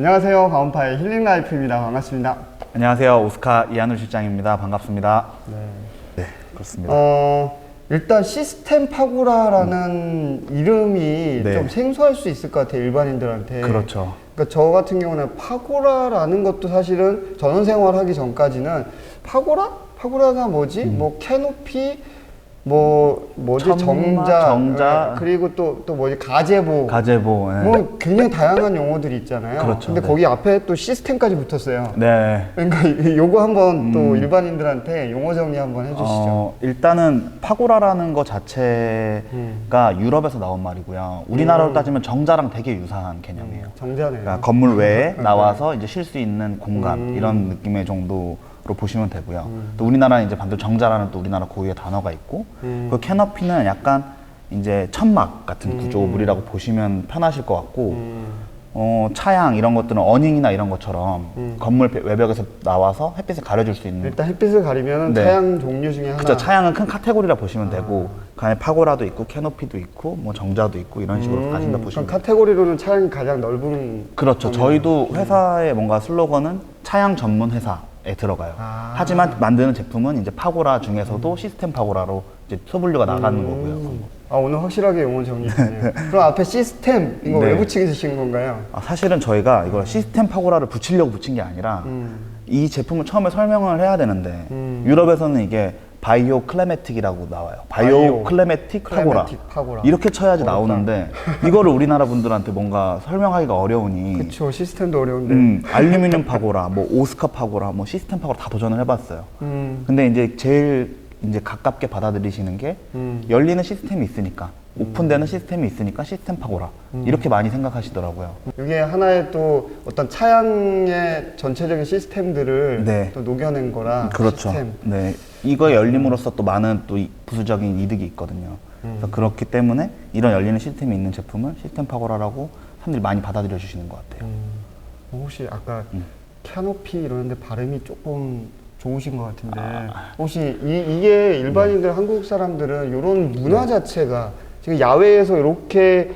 안녕하세요. 가온파의 힐링 라이프입니다. 반갑습니다. 안녕하세요. 오스카 이한울 실장입니다. 반갑습니다. 네, 그렇습니다. 어, 일단 시스템 파고라라는 이름이 네. 좀 생소할 수 있을 것 같아요. 일반인들한테. 그렇죠. 그러니까 저 같은 경우는 파고라라는 것도 사실은 전원 생활하기 전까지는 파고라? 파고라가 뭐지? 뭐 캐노피 뭐 뭐지? 천막, 정자, 정자. 예, 그리고 또 또 뭐지? 가제보. 가제보. 네. 뭐 굉장히 다양한 용어들이 있잖아요. 그렇죠, 근데 네. 거기 앞에 또 시스템까지 붙었어요. 네. 그러니까 이- 요거 한번 또 일반인들한테 용어 정리 한번 해주시죠. 어, 일단은 파고라라는 것 자체가 음. 유럽에서 나온 말이고요. 우리나라로 따지면 정자랑 되게 유사한 개념이에요. 정자네요. 그러니까 건물 외에 음. 나와서 이제 쉴 수 있는 공간 음. 이런 느낌의 정도로 보시면 되고요. 또 우리나라는 이제 반대로 정자라는 또 우리나라 고유의 단어가 있고 음. 그 캐너피는 약간 이제 천막 같은 구조물이라고 보시면 편하실 것 같고 음. 어, 차양 이런 것들은 어닝이나 이런 것처럼 음. 건물 배- 외벽에서 나와서 햇빛을 가려줄 수 있는 일단 햇빛을 가리면 네. 차양 종류 중에 하나. 그죠 차양은 큰 카테고리라 보시면 되고 그 안에 파고라도 있고 캐노피도 있고 뭐 정자도 있고 이런 식으로 음, 가신다 보시면 돼요. 카테고리로는 차양이 가장 넓은. 그렇죠. 저희도 회사의 뭔가 슬로건은 차양 전문 회사 에 들어가요. 아. 하지만 만드는 제품은 이제 파고라 중에서도 시스템 파고라로 이제 소분류가 나가는 거고요. 음. 아 오늘 확실하게 용어 정리했네요. 그럼 앞에 시스템 이거 네. 왜 붙이신 건가요? 아, 사실은 저희가 이걸 시스템 파고라를 붙이려고 붙인 게 아니라 음. 이 제품을 처음에 설명을 해야 되는데 음. 유럽에서는 이게 바이오 클레메틱이라고 나와요. 바이오, 바이오 클레메틱 파고라. 클레메틱 파고라. 이렇게 쳐야지 어렵다. 나오는데 이거를 우리나라 분들한테 뭔가 설명하기가 어려우니 그쵸 시스템도 어려운데. 음, 알루미늄 파고라, 뭐 오스카 파고라, 뭐 시스템 파고라 다 도전을 해봤어요. 음. 근데 이제 제일 이제 가깝게 받아들이시는 게 음. 열리는 시스템이 있으니까 오픈되는 시스템이 있으니까 시스템 파고라 음. 이렇게 많이 생각하시더라고요. 이게 하나의 또 어떤 차양의 전체적인 시스템들을 네. 또 녹여낸 거라 그렇죠. 시스템. 네, 이거 열림으로써 또 많은 또 이- 부수적인 이득이 있거든요. 음. 그래서 그렇기 때문에 이런 열리는 시스템이 있는 제품을 시스템 파고라라고 사람들이 많이 받아들여 주시는 것 같아요. 음, 혹시 아까 음. 캐노피 이러는데 발음이 조금 좋으신 것 같은데 아. 혹시 이, 게 일반인들 한국 사람들은 이런 문화 자체가 지금 야외에서 이렇게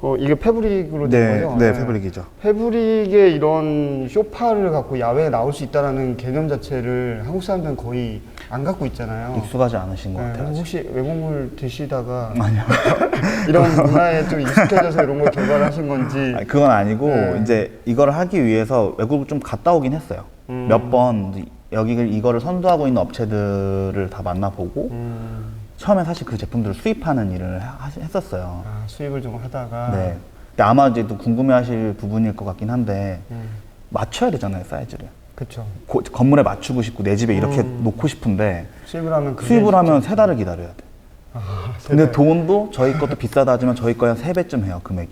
어, 이게 패브릭으로 된 네, 거죠? 네, 패브릭이죠. 패브릭의 이런 쇼파를 갖고 야외에 나올 수 있다는 개념 자체를 한국 사람들은 거의 안 갖고 있잖아요. 익숙하지 않으신 것 네, 같아요. 아직. 혹시 외국물 드시다가 아니요. 이런 문화에 좀 익숙해져서 이런 걸 개발하신 건지 아니, 그건 아니고 네. 이제 이걸 하기 위해서 외국을 좀 갔다 오긴 했어요. 음. 몇 번 여기 이거를 선도하고 있는 업체들을 다 만나보고 음, 처음에 사실 그 제품들을 수입하는 일을 하- 했었어요. 아, 수입을 좀 하다가 네. 근데 아마 이제 또 궁금해하실 부분일 것 같긴 한데 음, 맞춰야 되잖아요 사이즈를. 그쵸. 고- 건물에 맞추고 싶고 내 집에 이렇게 음. 놓고 싶은데 수입을 하면 그게 수입을 하면 세 달을 기다려야 돼. 아, 근데 세대. 돈도 저희 것도 비싸다 하지만 저희 거에 한세 배쯤 해요 금액이.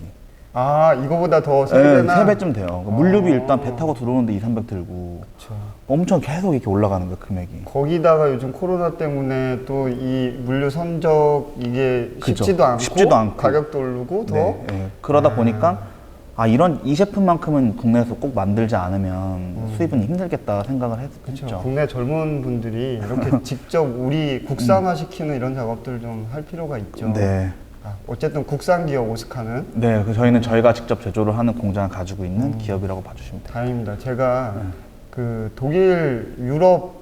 아 이거보다 더 네, 세배나 세 배쯤 돼요. 그러니까 물류비 어. 일단 배 타고 들어오는데 2, 300 들고 그쵸. 엄청 계속 이렇게 올라가는 거예요 금액이. 거기다가 요즘 코로나 때문에 또 이 물류 선적 이게 그죠. 쉽지도 않고, 쉽지도 않고. 가격도 오르고 더 네, 네. 그러다 보니까 아 이런 이 제품만큼은 국내에서 꼭 만들지 않으면 수입은 힘들겠다 생각을 했. 했죠. 국내 젊은 분들이 이렇게 직접 우리 국산화 시키는 이런 작업들을 좀할 필요가 있죠. 네. 아, 어쨌든 국산 기업 오스카는 네, 그 저희는 저희가 직접 제조를 하는 공장을 가지고 있는 기업이라고 봐주시면 돼요. 다행입니다. 제가 네. 그 독일 유럽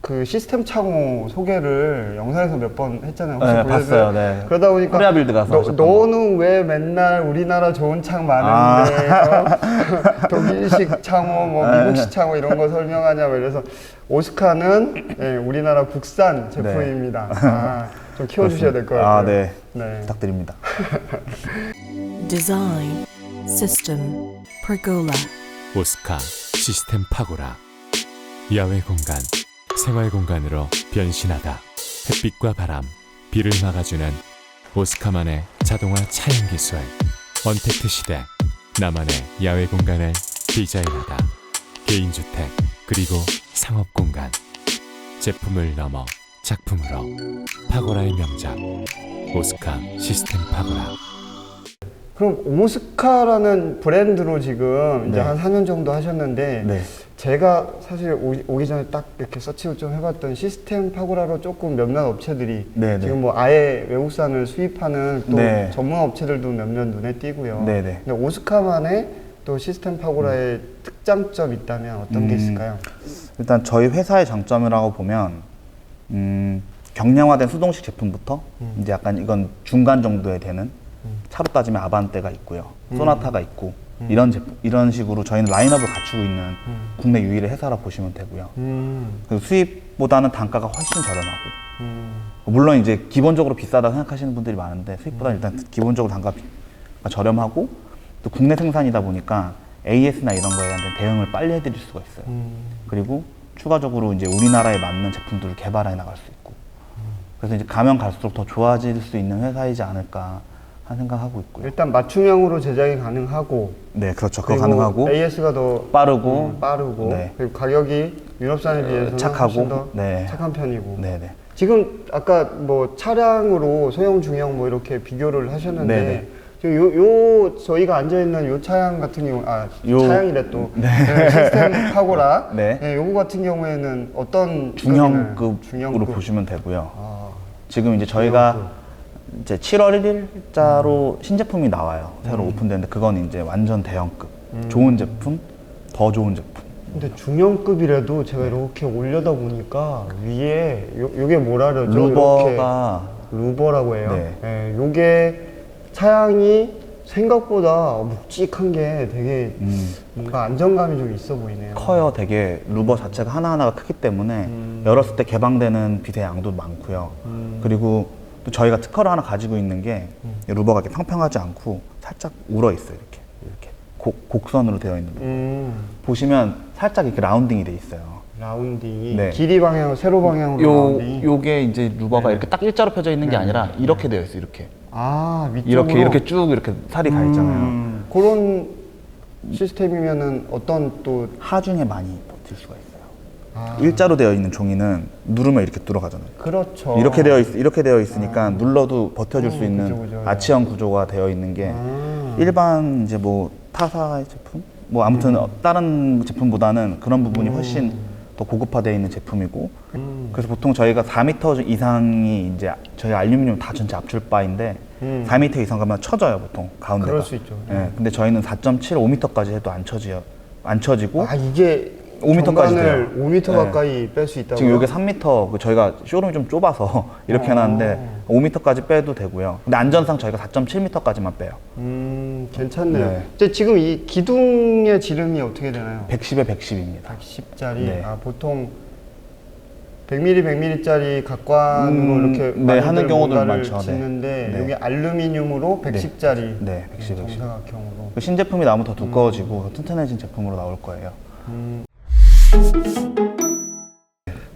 그 시스템 창호 소개를 영상에서 몇 번 했잖아요. 혹시 네, 보셨어요? 봤어요. 네. 그러다 보니까 코리아 빌드 가서 너, 하셨던 거. 너 는 왜 맨날 우리나라 좋은 창 많은데 아. 어? 독일식 창호, 뭐 네. 미국식 창호 이런 거 설명하냐 고 그래서 오스카는 예, 우리나라 국산 제품입니다. 아, 좀 키워주셔야 될 것 같아요. 아, 네. 네. 부탁드립니다. Design System Pergola. 오스카 시스템 파고라. 야외 공간 생활 공간으로 변신하다. 햇빛과 바람 비를 막아주는 오스카만의 자동화 차양 기술. 언택트 시대 나만의 야외 공간을 디자인하다. 개인주택 그리고 상업 공간. 제품을 넘어 작품으로 파고라의 명작 오스카 시스템 파고라 그럼 오스카라는 브랜드로 지금 이제 네. 한 4년 정도 하셨는데 네. 제가 사실 오기, 오기 전에 딱 이렇게 서치를 좀 해봤던 시스템 파고라로 조금 몇몇 업체들이 네, 네. 지금 뭐 아예 외국산을 수입하는 또 네. 전문 업체들도 몇몇 눈에 띄고요. 네, 네. 근데 오스카만의 또 시스템 파고라의 특장점 있다면 어떤 게 음. 있을까요? 일단 저희 회사의 장점이라고 보면 음, 경량화된 수동식 제품부터 음. 이제 약간 이건 중간 정도에 되는 차로 따지면 아반떼가 있고요, 음. 소나타가 있고 이런 제품 이런 식으로 저희는 라인업을 갖추고 있는 음. 국내 유일의 회사라 보시면 되고요. 음, 그리고 수입보다는 단가가 훨씬 저렴하고 음, 물론 이제 기본적으로 비싸다 생각하시는 분들이 많은데 수입보다 일단 기본적으로 단가가 저렴하고 또 국내 생산이다 보니까 AS나 이런 거에 대한 대응을 빨리 해드릴 수가 있어요. 음. 그리고 추가적으로 이제 우리나라에 맞는 제품들을 개발해 나갈 수 있고 그래서 이제 가면 갈수록 더 좋아질 수 있는 회사이지 않을까 하는 생각하고 있고요. 일단 맞춤형으로 제작이 가능하고 네, 그렇죠. 그거 그리고 가능하고 AS가 더 빠르고 음, 빠르고 네. 그리고 가격이 유럽산에 비해서는 착하고, 더 네. 착한 편이고 네, 네. 지금 아까 뭐 차량으로 소형 중형 뭐 이렇게 비교를 하셨는데 네네. 요, 요 저희가 앉아 있는 요 차량 같은 경우 아 요- 차량이래 또 네, 시스템 파고라 네. 네, 요거 같은 경우에는 어떤 중형급으로? 중형급. 보시면 되고요. 아, 지금 이제 저희가 이제 7월 1일자로 신제품이 나와요. 새로 오픈되는데 그건 이제 완전 대형급. 좋은 제품, 더 좋은 제품. 근데 중형급이라도 제가 이렇게 올려다 보니까 위에 요, 요게 뭐라 그러죠? 루버가 루버라고 해요. 네. 예, 요게 차량이 생각보다 묵직한 게 되게 음, 뭔가 안정감이 좀 있어 보이네요. 커요. 되게 루버 자체가 하나하나가 크기 때문에 열었을 때 개방되는 빛의 양도 많고요. 그리고 또 저희가 특허를 하나 가지고 있는 게이 루버가 이렇게 평평하지 않고 살짝 울어 있어요. 이렇게 이렇게 곡, 곡선으로 되어 있는 거. 음, 보시면 살짝 이렇게 라운딩이 돼 있어요. 라운딩이 네. 길이 방향, 세로 방향으로 요 라운딩이. 요게 이제 루버가 이렇게 딱 일자로 펴져 있는 게 아니라 이렇게 되어 있어요. 이렇게 아 위쪽으로 이렇게 이렇게 쭉 이렇게 살이 가 있잖아요. 음, 그런 시스템이면은 어떤 또 하중에 많이 버틸 수가 있어요. 아, 일자로 되어 있는 종이는 누르면 이렇게 들어가잖아요. 그렇죠. 이렇게 되어 있, 이렇게 되어 있으니까 눌러도 버텨줄 수 음, 있는 그죠, 그죠. 아치형 구조가 되어 있는 게 아. 일반 이제 뭐 타사의 제품 뭐 아무튼 어, 다른 제품보다는 그런 부분이 훨씬 더 고급화되어 있는 제품이고 음. 그래서 보통 저희가 4m 이상이 이제 저희 알루미늄 다 전체 압출바인데 음. 4m 이상 가면 쳐져요 보통 가운데가. 그럴 수 있죠. 예, 근데 저희는 4.7, 5m까지 해도 안 쳐져요. 안 쳐지고 아 이게 5m 까지 정관을 돼요. 5m 네. 가까이 뺄 수 있다고. 지금 이게 3m 그 저희가 쇼룸이 좀 좁아서 이렇게 어. 해놨는데 5m까지 빼도 되고요. 근데 안전상 저희가 4.7m까지만 빼요. 음 괜찮네요. 네. 이제 지금 이 기둥의 지름이 어떻게 되나요? 110에 110입니다. 110짜리. 네. 아 보통 100mm, 100mm짜리 각관으로 음, 이렇게 네, 많이들 하는 경우도 뭔가를 많죠. 네. 짓는데 네. 이게 알루미늄으로 110짜리. 네, 110, 110. 정사각형으로. 그 신제품이 나오면 더 두꺼워지고 더 튼튼해진 제품으로 나올 거예요.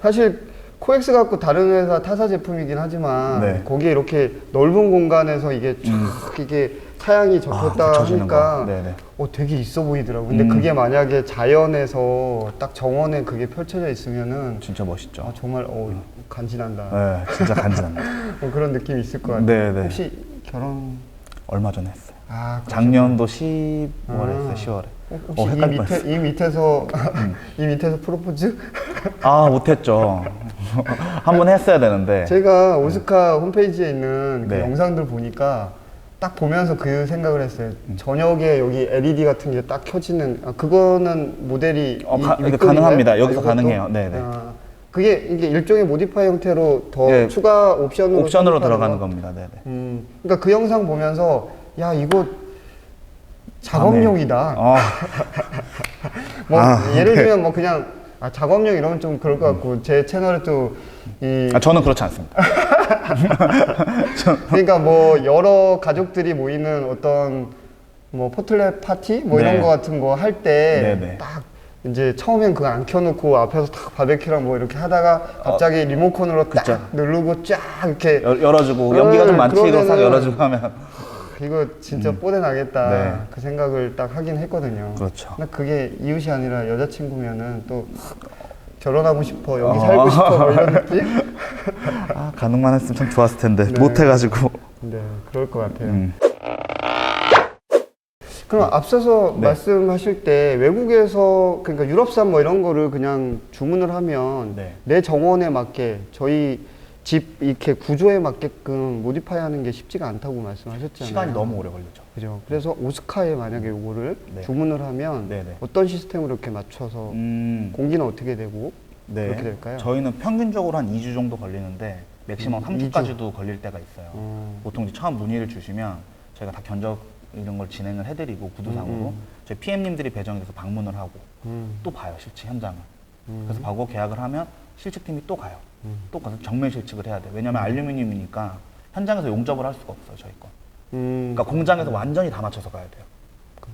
사실 코엑스 갖고 다른 회사 타사 제품이긴 하지만 네. 거기에 이렇게 넓은 공간에서 이게 쫙 이게 차양이 접혔다 아, 붙여지는 하니까. 네네. 어 되게 있어 보이더라고. 근데 음. 그게 만약에 자연에서 딱 정원에 그게 펼쳐져 있으면은 진짜 멋있죠. 아, 정말 어 간지난다. 네, 진짜 간지납니다. 뭐 그런 느낌이 있을 것 같아요. 네, 네. 혹시 결혼 얼마 전에 했어요. 아 작년도 10월에 아. 했어요, 10월에. 어, 이 밑에 뻔했어. 이 밑에서 이 밑에서 프로포즈? 아, 못했죠. 한번 했어야 되는데. 제가 오스카 홈페이지에 있는 그 네. 영상들 보니까 딱 보면서 그 생각을 했어요. 저녁에 여기 LED 같은 게 딱 켜지는 아, 그거는 모델이 어, 이- 가-? 가능합니다. 여기서 이것도? 가능해요. 네, 네. 아, 그게 이게 일종의 모디파이 형태로 더 예, 추가 옵션으로 옵션으로 들어가는 거? 겁니다. 네 네. 음, 그러니까 그 영상 보면서 야 이거 작업용이다. 어, 뭐 아, 예를 네. 들면 뭐 그냥 아, 작업용 이러면 좀 그럴 것 같고 제 채널에 또이 아, 저는 그렇지 않습니다. 그러니까 뭐 여러 가족들이 모이는 어떤 뭐 포틀렛 파티 뭐 이런 네. 거 같은 거 할 때 네네. 딱 이제 처음엔 그거 안 켜놓고 앞에서 딱 바베큐랑 뭐 이렇게 하다가 갑자기 리모컨으로 딱 그쵸. 누르고 쫙 이렇게 열- 열어주고 연기가 좀 네, 많지 이거 싹 그러면은- 열어주고 하면 이거 진짜 뽀대 나겠다 네. 그 생각을 딱 하긴 했거든요. 그렇죠. 근데 그게 이웃이 아니라 여자친구면은 또 결혼하고 싶어 여기 어. 살고 싶어 뭐 이런 느낌? 아, 가능만 했으면 참 좋았을 텐데 네. 못 해가지고. 네 그럴 것 같아요. 음. 그럼 앞서서 네. 말씀하실 때 외국에서 그러니까 유럽산 뭐 이런 거를 그냥 주문을 하면 네. 내 정원에 맞게 저희 집 이렇게 구조에 맞게끔 모디파이 하는 게 쉽지가 않다고 말씀하셨잖아요. 시간이 너무 오래 걸리죠. 그죠. 그래서 오스카에 만약에 요거를 네. 주문을 하면 네네. 어떤 시스템으로 이렇게 맞춰서 음, 공기는 어떻게 되고 네. 그렇게 될까요? 저희는 평균적으로 한 2주 정도 걸리는데 맥시멈 음, 3주까지도 걸릴 때가 있어요. 어, 보통 이제 처음 문의를 주시면 저희가 다 견적 이런 걸 진행을 해드리고 구두상으로 음, 음. 저희 PM님들이 배정돼서 방문을 하고 음, 또 봐요 실제 현장을. 음. 그래서 바고 계약을 하면 실측팀이 또 가요. 음. 또 가서 정면 실측을 해야 돼. 왜냐면 알루미늄이니까 현장에서 용접을 할 수가 없어요 저희 건. 음, 그러니까 공장에서 완전히 다 맞춰서 가야 돼요.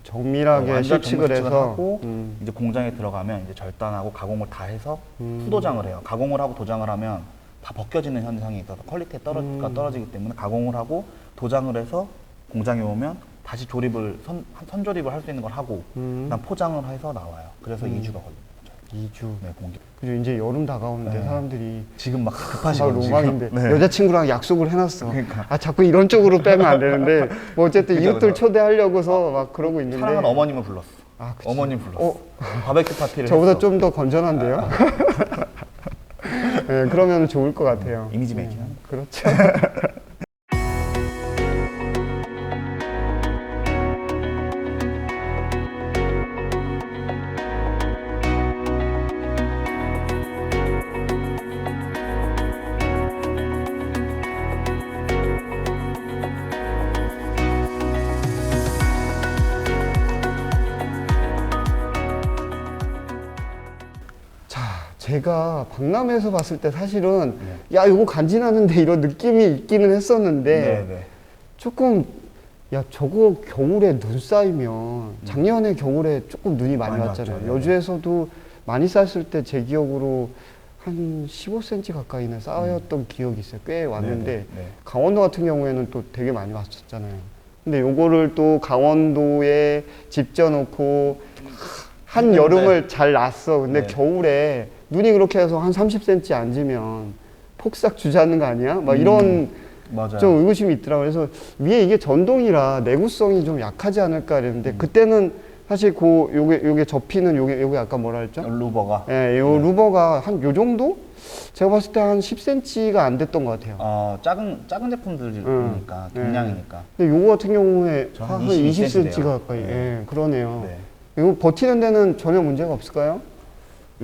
정밀하게 어, 완전 실측을 정밀 해서 하고 음, 이제 공장에 들어가면 이제 절단하고 가공을 다 해서 음. 후도장을 해요. 가공을 하고 도장을 하면 다 벗겨지는 현상이 있어서 퀄리티가 떨어, 음. 가 떨어지기 때문에 가공을 하고 도장을 해서 공장에 오면 다시 조립을 선, 선조립을 할 수 있는 걸 하고 음. 그다음 포장을 해서 나와요. 그래서 2주가 걸립니다. 저희. 2주. 네, 공기. 그죠 이제 여름 다가오는데 네. 사람들이 지금 막막 급하시거든요. 로망인데 지금. 네. 여자친구랑 약속을 해놨어. 그러니까. 아 자꾸 이런 쪽으로 빼면 안 되는데 뭐 어쨌든 그죠, 이웃들 그죠. 초대하려고서 막 그러고 있는데 사랑하는 어머님을 불렀어. 아, 그치. 어머님 불렀어. 어, 바베큐 파티를 저보다. 좀 더 건전한데요. 네, 그러면 좋을 것 같아요. 이미지 메이킹 하는 그렇죠. 제가 박람회에서 봤을 때 사실은 야 이거 간지나는데 이런 느낌이 있기는 했었는데 네, 네. 조금 야 저거 겨울에 눈 쌓이면 작년에 겨울에 조금 눈이 많이, 많이 왔잖아요. 왔죠, 네. 여주에서도 많이 쌓였을 때 제 기억으로 한 15cm 가까이는 쌓였던 기억이 있어요. 꽤 왔는데 네, 네, 네. 강원도 같은 경우에는 또 되게 많이 왔었잖아요. 근데 요거를 또 강원도에 집 져놓고 한 했는데. 여름을 잘 났어. 근데 네. 겨울에 눈이 그렇게 해서 한 30cm 앉으면 폭삭 주저앉는 거 아니야? 막 이런 맞아요. 좀 의구심이 있더라고요. 그래서 위에 이게 전동이라 내구성이 좀 약하지 않을까 이랬는데 그때는 사실 그 요게 요게 접히는 요게 요게 아까 뭐라 했죠? 루버가 예, 요 루버가 한 요 정도? 제가 봤을 때 한 10cm가 안 됐던 것 같아요. 어, 작은 작은 제품들이니까 네. 경량이니까. 근데 요거 같은 경우에 저한한 20cm 22cm 가까이. 돼요. 예, 그러네요. 네. 이거 버티는 데는 전혀 문제가 없을까요?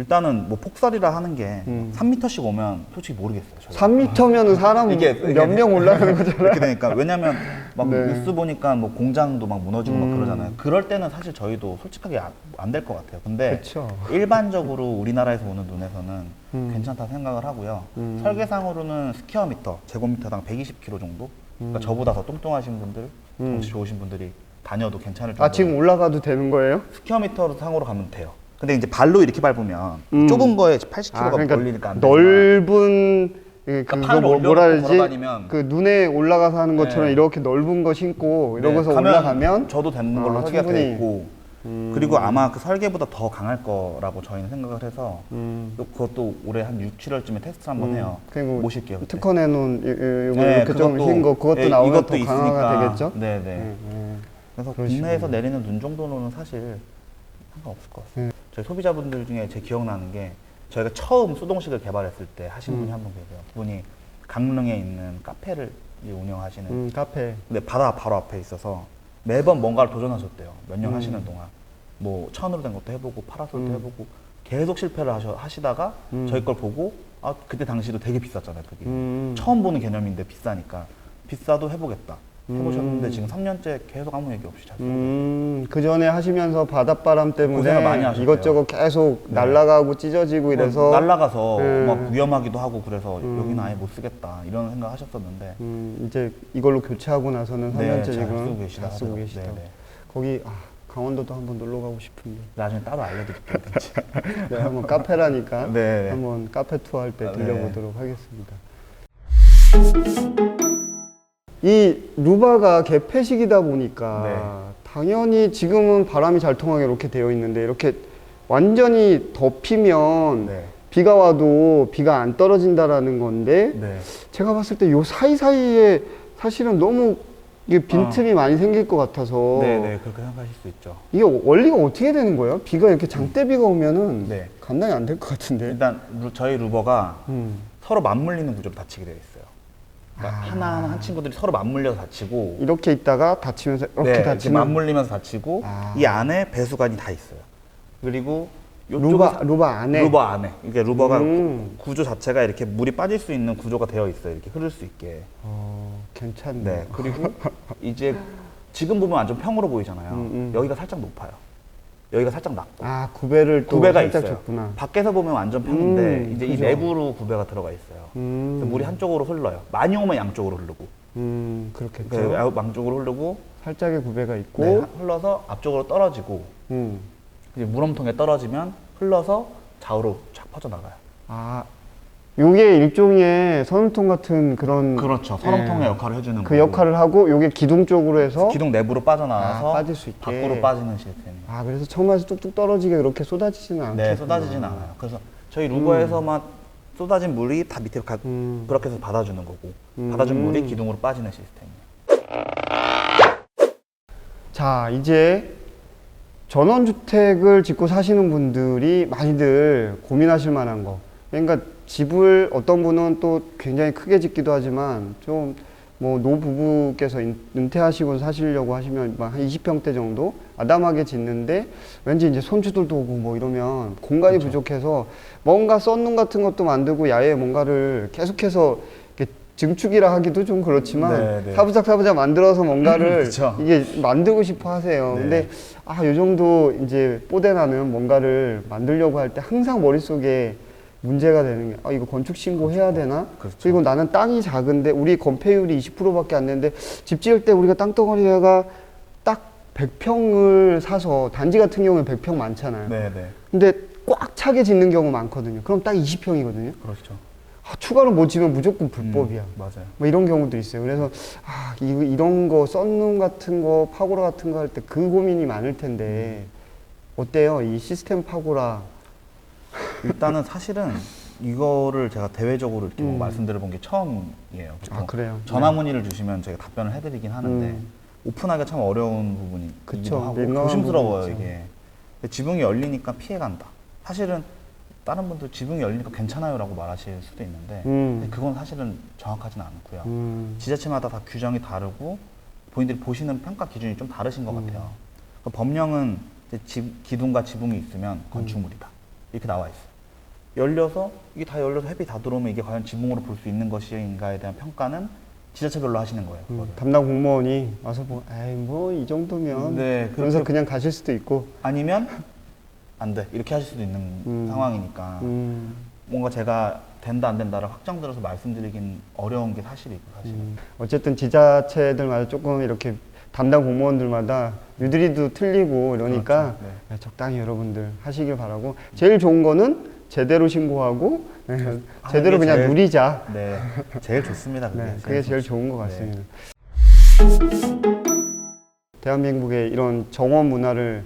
일단은 뭐 폭설이라 하는 게 음. 3m씩 오면 솔직히 모르겠어요. 저희가. 3m면은 사람 이게- 이게- 몇 명 올라가는 거잖아요. 이렇게 되니까 왜냐면 막 네. 뉴스 보니까 뭐 공장도 막 무너지고 음. 막 그러잖아요. 그럴 때는 사실 저희도 솔직하게 안 될 것 같아요. 근데 그쵸. 일반적으로 우리나라에서 오는 눈에서는 음. 괜찮다 생각을 하고요. 음. 설계상으로는 스퀘어 미터 제곱미터당 120kg 정도. 그러니까 저보다 더 뚱뚱하신 분들, 음. 덩치 좋으신 분들이 다녀도 괜찮을 정도. 아, 지금 올라가도 되는 거예요? 스퀘어 미터 상으로 가면 돼요. 근데 이제 발로 이렇게 밟으면 음. 좁은 거에 80kg가 아, 그러니까 걸리니까 안 되지만 넓은 그 그러니까 뭐, 올려놓고 뭐라 그러지? 걸어다니면 그 눈에 올라가서 하는 것처럼 네. 이렇게 넓은 거 신고 이러고서 네, 가면 올라가면 저도 되는 아, 걸로 설계가 충분히. 되어 있고 음. 그리고 아마 그 설계보다 더 강할 거라고 저희는 생각을 해서 음. 또 그것도 올해 한 6, 7월쯤에 테스트 한번 음. 해요. 그리고 모실게요. 그때. 특허 내놓은 이- 이- 이거 네, 이렇게 좀 그것도- 흰 거 그것도 예, 나오면 이것도 더 강화가 있으니까. 되겠죠? 네, 네. 네, 네. 그래서 그러시군요. 국내에서 내리는 눈 정도는 사실 상관없을 것 같아요. 네. 저희 소비자분들 중에 제 기억나는 게 저희가 처음 수동식을 개발했을 때 하신 분이 음. 한분 계세요. 그분이 강릉에 있는 카페를 운영하시는 음, 카페. 근데 바다 바로 앞에 있어서 매번 뭔가를 도전하셨대요. 몇 년 음. 하시는 동안. 뭐 천으로 된 것도 해보고 파라솔도 음. 해보고 계속 실패를 하셔, 하시다가 음. 저희 걸 보고 아 그때 당시도 되게 비쌌잖아요. 그게 음. 처음 보는 개념인데 비싸니까 비싸도 해보겠다. 해보셨는데 음. 지금 3년째 계속 아무 얘기 없이 잘 음, 그 전에 하시면서 바닷바람 때문에 고생을 많이 하셨대요. 이것저것 계속 네. 날아가고 찢어지고 이래서 날라가서 네. 막 위험하기도 하고 그래서 음. 여기는 아예 못 쓰겠다 이런 생각 하셨었는데 음, 이제 이걸로 교체하고 나서는 3년째 네, 잘 지금 쓰고 계시다 잘 쓰고 하더라고요. 계시다. 네, 네. 거기 아, 강원도도 한번 놀러 가고 싶은데. 나중에 따로 알려드릴게요. 네, 한번 카페라니까 네, 네. 한번 카페 투어 할 때 아, 네. 들려보도록 하겠습니다. 이 루바가 개폐식이다 보니까 네. 당연히 지금은 바람이 잘 통하게 이렇게 되어 있는데 이렇게 완전히 덮이면 네. 비가 와도 비가 안 떨어진다라는 건데 네. 제가 봤을 때 요 사이사이에 사실은 너무 이게 빈틈이 많이 생길 것 같아서 네네 그렇게 생각하실 수 있죠. 이게 원리가 어떻게 되는 거예요? 비가 이렇게 장대비가 오면은 네. 감당이 안 될 것 같은데. 일단 루- 저희 루버가 음. 서로 맞물리는 구조로 닫히게 되어 있어요. 그러니까 아. 하나하나 한 친구들이 서로 맞물려서 닫히고 이렇게 있다가 다치면서 이렇게 네, 이렇게 다치면 맞물리면서 닫히고 아. 이 안에 배수관이 다 있어요. 그리고 루바 루바 안에 루버 안에 이게 루버가 음. 구- 구조 자체가 이렇게 물이 빠질 수 있는 구조가 되어 있어요. 이렇게 흐를 수 있게. 어, 괜찮네. 네. 그리고 이제 지금 보면 완전 평으로 보이잖아요. 음, 음. 여기가 살짝 높아요. 여기가 살짝 낮고. 아 구배를 또 구배가 살짝 있어요. 줬구나. 밖에서 보면 완전 평인데 음, 이제 이 그죠. 내부로 구배가 들어가 있어요. 음, 그래서 물이 한쪽으로 흘러요. 많이 오면 양쪽으로 흐르고, 음 그렇겠죠. 그 양쪽으로 흐르고 살짝의 구배가 있고, 네, 흘러서 앞쪽으로 떨어지고, 음. 이제 물험통에 떨어지면 흘러서 좌우로 쫙 퍼져 나가요. 아 요게 일종의 선음통 같은 그런 그렇죠. 선험통의 예. 역할을 해주는 그 거고. 역할을 하고 요게 기둥 쪽으로 해서 기둥 내부로 빠져나와서 아, 빠질 수 있게. 밖으로 빠지는 시스템이에요. 아 그래서 처음에 뚝뚝 떨어지게 그렇게 쏟아지지는 않겠구나. 네, 쏟아지진 않아요. 그래서 저희 루버에서만 쏟아진 물이 다 밑으로 가, 음. 브라켓에서 받아주는 거고, 음. 받아준 물이 기둥으로 빠지는 시스템이에요. 자 이제 전원주택을 짓고 사시는 분들이 많이들 고민하실 만한 거 그러니까 집을 어떤 분은 또 굉장히 크게 짓기도 하지만 좀 뭐 노부부께서 인- 은퇴하시고 사시려고 하시면 막 한 20평대 정도 아담하게 짓는데 왠지 이제 손주들도 오고 뭐 이러면 공간이 부족해서 뭔가 썬룸 같은 것도 만들고 야외에 뭔가를 계속해서 증축이라 하기도 좀 그렇지만 네, 네. 사부작 사부작 만들어서 뭔가를. 이게 만들고 싶어 하세요. 네. 근데 아, 요 정도 이제 뽀대나는 뭔가를 만들려고 할 때 항상 머릿속에 문제가 되는 게 아, 이거 건축 신고 해야 되나? 그렇죠. 그리고 나는 땅이 작은데 우리 건폐율이 20%밖에 안 되는데 집 지을 때 우리가 땅덩어리가 딱 100평을 사서 단지 같은 경우에 100평 많잖아요. 네, 네. 근데 꽉 차게 짓는 경우 많거든요. 그럼 딱 20평이거든요. 그렇죠. 아, 추가로 뭐 지면 무조건 불법이야. 음, 맞아요. 뭐 이런 경우도 있어요. 그래서 아 이거 이런 거 썬룸 같은 거 파고라 같은 거 할 때 그 고민이 많을 텐데 어때요? 이 시스템 파고라 일단은 사실은 이거를 제가 대외적으로 이렇게 뭐 음. 말씀드려본 게 처음이에요. 아 보통 그래요? 전화 문의를 주시면 제가 답변을 해드리긴 하는데 음. 오픈하기가 참 어려운 부분이 그쵸, 기도 하고 민감한 조심스러워요 부분이. 이게. 근데 지붕이 열리니까 피해간다. 사실은 다른 분들 지붕이 열리니까 괜찮아요라고 말하실 수도 있는데 음. 근데 그건 사실은 정확하진 않고요. 음. 지자체마다 다 규정이 다르고 본인들이 보시는 평가 기준이 좀 다르신 것 음. 같아요. 그 법령은 이제 집- 기둥과 지붕이 있으면 건축물이다 이렇게 나와 있어요. 열려서 이게 다 열려서 햇빛 다 들어오면 이게 과연 지붕으로 볼 수 있는 것인가에 대한 평가는 지자체별로 하시는 거예요. 음. 담당 공무원이 와서 뭐, 에이 뭐 이 정도면 네, 그래서 그냥 가실 수도 있고, 아니면 안 돼. 이렇게 하실 수도 있는 음. 상황이니까 음, 뭔가 제가 된다 안 된다를 확정 들어서 말씀드리긴 어려운 게 사실이고 사실은. 음. 어쨌든 지자체들마다 조금 이렇게 담당 공무원들마다 유들이도 틀리고 이러니까 그렇죠. 네. 네, 적당히 여러분들 하시길 바라고 제일 좋은 거는 제대로 신고하고 네, 하는 제대로 게 그냥 제일- 누리자. 네, 제일 좋습니다. 그게, 네, 그게 제일. 좋은 것 네. 같습니다. 대한민국의 이런 정원 문화를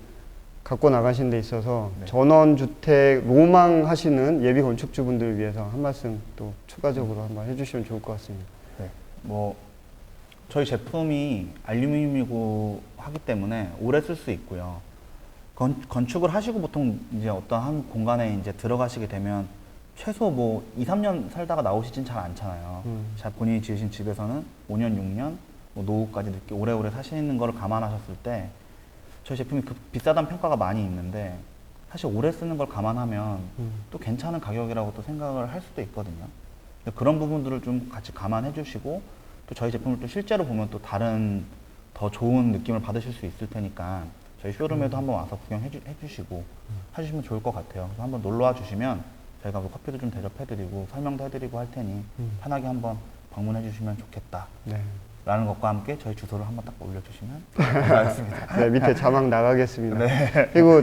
갖고 나가신 데 있어서 네. 전원주택 로망하시는 예비 건축주분들을 위해서 한 말씀 또 추가적으로 한번 해주시면 좋을 것 같습니다. 네, 뭐 저희 제품이 알루미늄이고 하기 때문에 오래 쓸 수 있고요. 건, 건축을 하시고 보통 이제 어떤 한 공간에 이제 들어가시게 되면 최소 뭐 2, 3년 살다가 나오시진 잘 않잖아요. 음. 자 본인이 지으신 집에서는 5년, 6년, 뭐 노후까지 늦게 오래오래 사시는 거를 감안하셨을 때 저희 제품이 그 비싸다는 평가가 많이 있는데 사실 오래 쓰는 걸 감안하면 음. 또 괜찮은 가격이라고 또 생각을 할 수도 있거든요. 그런 부분들을 좀 같이 감안해 주시고 또 저희 제품을 또 실제로 보면 또 다른 더 좋은 느낌을 받으실 수 있을 테니까 저희 쇼룸에도 한번 와서 구경해 주, 해주시고 해주시면 좋을 것 같아요. 그래서 한번 놀러 와 주시면 저희가 뭐 커피도 좀 대접해드리고 설명도 해드리고 할 테니 편하게 한번 방문해 주시면 좋겠다. 네. 라는 것과 함께 저희 주소를 한번 딱 올려주시면 감사하겠습니다. 네, 밑에 자막 나가겠습니다. 네. 그리고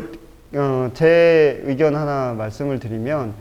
어, 제 의견 하나 말씀을 드리면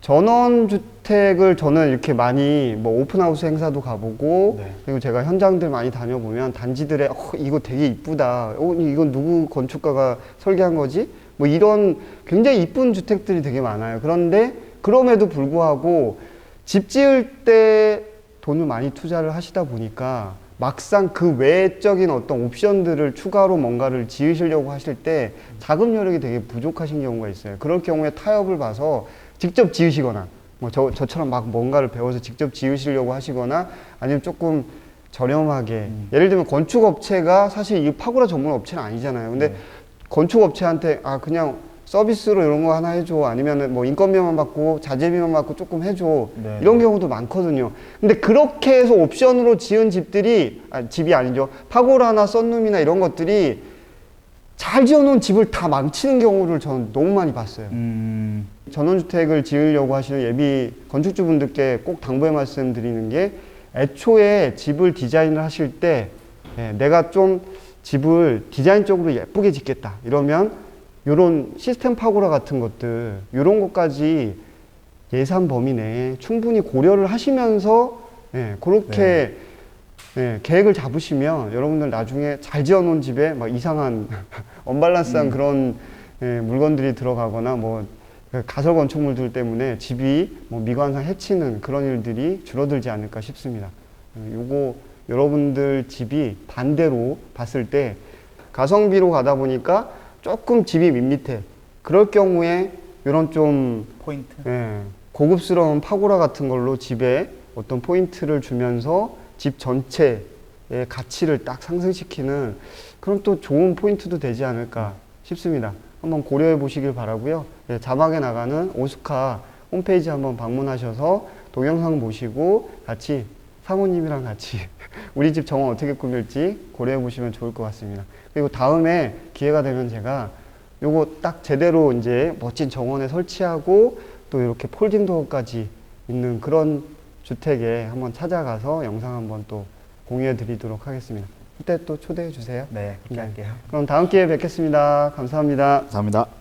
전원주택을 저는 이렇게 많이 뭐 오픈하우스 행사도 가보고 네. 그리고 제가 현장들 많이 다녀보면 단지들의 어, 이거 되게 이쁘다. 어, 이건 누구 건축가가 설계한 거지? 뭐 이런 굉장히 이쁜 주택들이 되게 많아요. 그런데 그럼에도 불구하고 집 지을 때 돈을 많이 투자를 하시다 보니까 막상 그 외적인 어떤 옵션들을 추가로 뭔가를 지으시려고 하실 때 자금 여력이 되게 부족하신 경우가 있어요. 그럴 경우에 타협을 봐서 직접 지으시거나 뭐 저, 저처럼 막 뭔가를 배워서 직접 지으시려고 하시거나 아니면 조금 저렴하게 예를 들면 건축업체가 사실 이 파고라 전문 업체는 아니잖아요. 근데 건축업체한테 아 그냥 서비스로 이런 거 하나 해줘 아니면은 뭐 인건비만 받고 자재비만 받고 조금 해줘 네. 이런 경우도 많거든요. 근데 그렇게 해서 옵션으로 지은 집들이 아, 집이 아니죠. 파고라나 썬룸이나 이런 것들이 잘 지어놓은 집을 다 망치는 경우를 저는 너무 많이 봤어요. 음, 전원주택을 지으려고 하시는 예비 건축주분들께 꼭 당부의 말씀 드리는 게 애초에 집을 디자인을 하실 때 예, 내가 좀 집을 디자인적으로 예쁘게 짓겠다. 이러면 이런 시스템 파고라 같은 것들 이런 것까지 예산 범위 내에 충분히 고려를 하시면서 예, 그렇게 예, 계획을 잡으시면 여러분들 나중에 잘 지어놓은 집에 막 이상한 언밸런스한 그런 예, 물건들이 들어가거나 뭐 가설 건축물들 때문에 집이 뭐 미관상 해치는 그런 일들이 줄어들지 않을까 싶습니다. 예, 요거 여러분들 집이 반대로 봤을 때 가성비로 가다 보니까 조금 집이 밋밋해. 그럴 경우에 이런 좀 포인트. 예, 고급스러운 파고라 같은 걸로 집에 어떤 포인트를 주면서 집 전체의 가치를 딱 상승시키는 그런 또 좋은 포인트도 되지 않을까 싶습니다. 한번 고려해 보시길 바라고요. 예, 자막에 나가는 오스카 홈페이지 한번 방문하셔서 동영상 보시고 같이 사모님이랑 같이 우리 집 정원 어떻게 꾸밀지 고려해 보시면 좋을 것 같습니다. 그리고 다음에 기회가 되면 제가 요거 딱 제대로 이제 멋진 정원에 설치하고 또 이렇게 폴딩 도어까지 있는 그런 주택에 한번 찾아가서 영상 한번 또 공유해 드리도록 하겠습니다. 그때 또 초대해 주세요. 네, 그렇게 네. 할게요. 그럼 다음 기회에 뵙겠습니다. 감사합니다. 감사합니다.